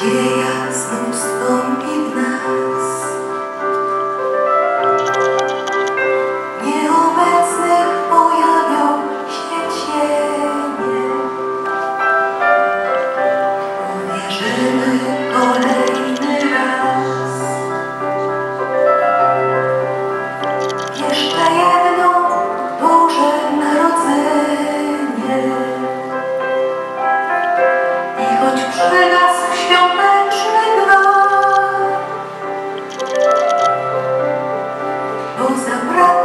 Nadzieja znów wstąpi w nas. кто забрал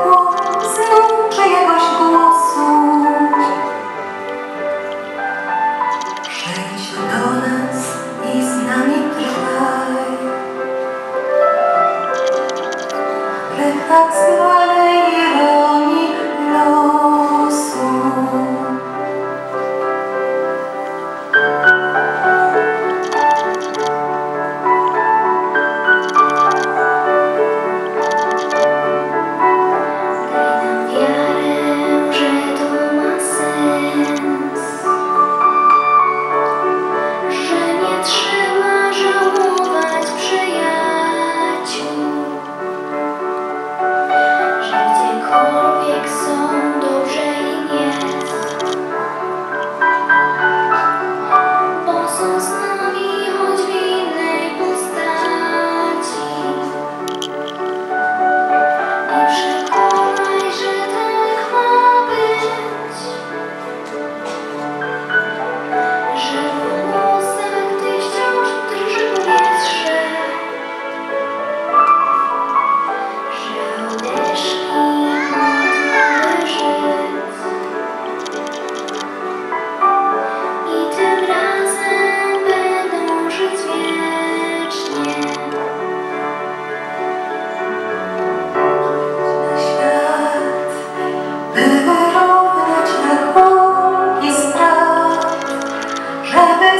tarde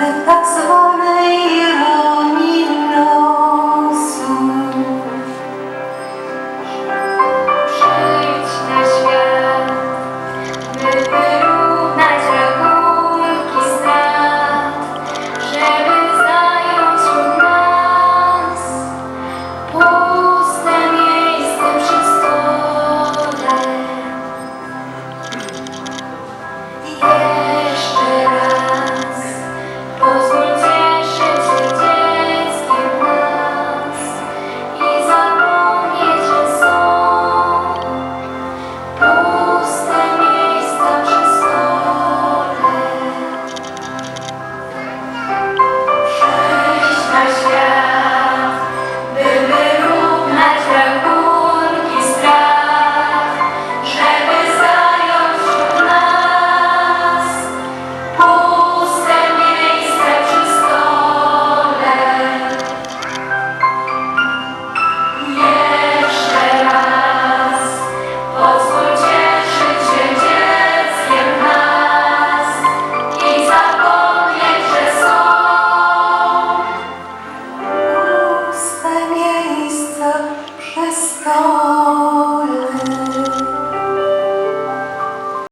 Let